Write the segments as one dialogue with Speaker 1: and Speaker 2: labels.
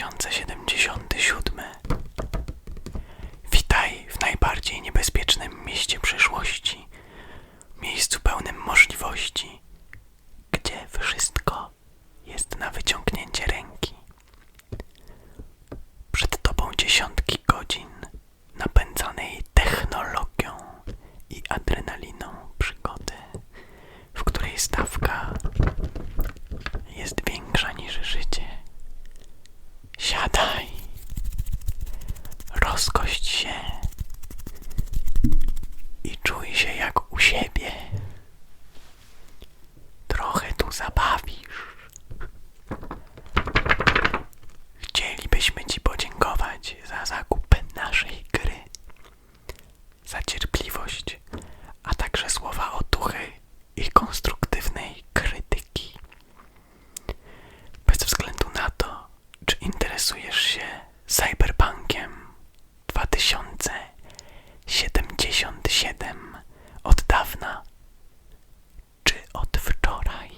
Speaker 1: 2077. Witaj w najbardziej niebezpiecznym mieście przyszłości, miejscu pełnym możliwości, gdzie wszystko jest na wyciągnięcie ręki. Przed tobą dziesiątki godzin napędzanej technologią i adrenaliną przygody, w której stawka interesujesz się cyberpunkiem? 2077 od dawna, czy od wczoraj,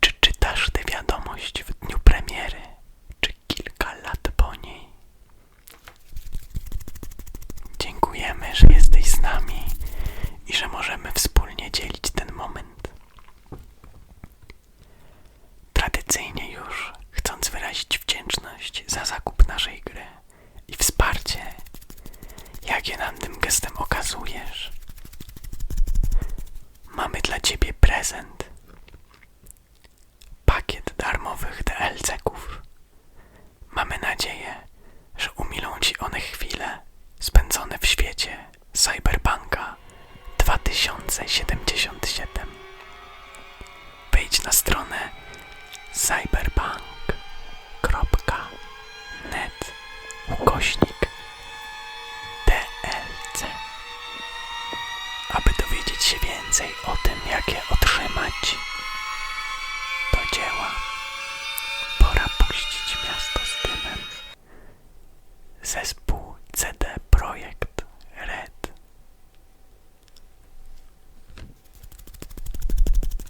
Speaker 1: czy czytasz tę wiadomość w dniu premiery, czy kilka lat po niej. Dziękujemy, że jesteś z nami jakie nam tym gestem okazujesz, mamy dla Ciebie prezent. Pakiet darmowych DLC-ków. Mamy nadzieję, że umilą Ci one chwile spędzone w świecie Cyberpunka 2077. Wejdź na stronę cyberpunk.net ukośnik się więcej o tym, jakie otrzymać do dzieła. Pora puścić miasto z dymem. Zespół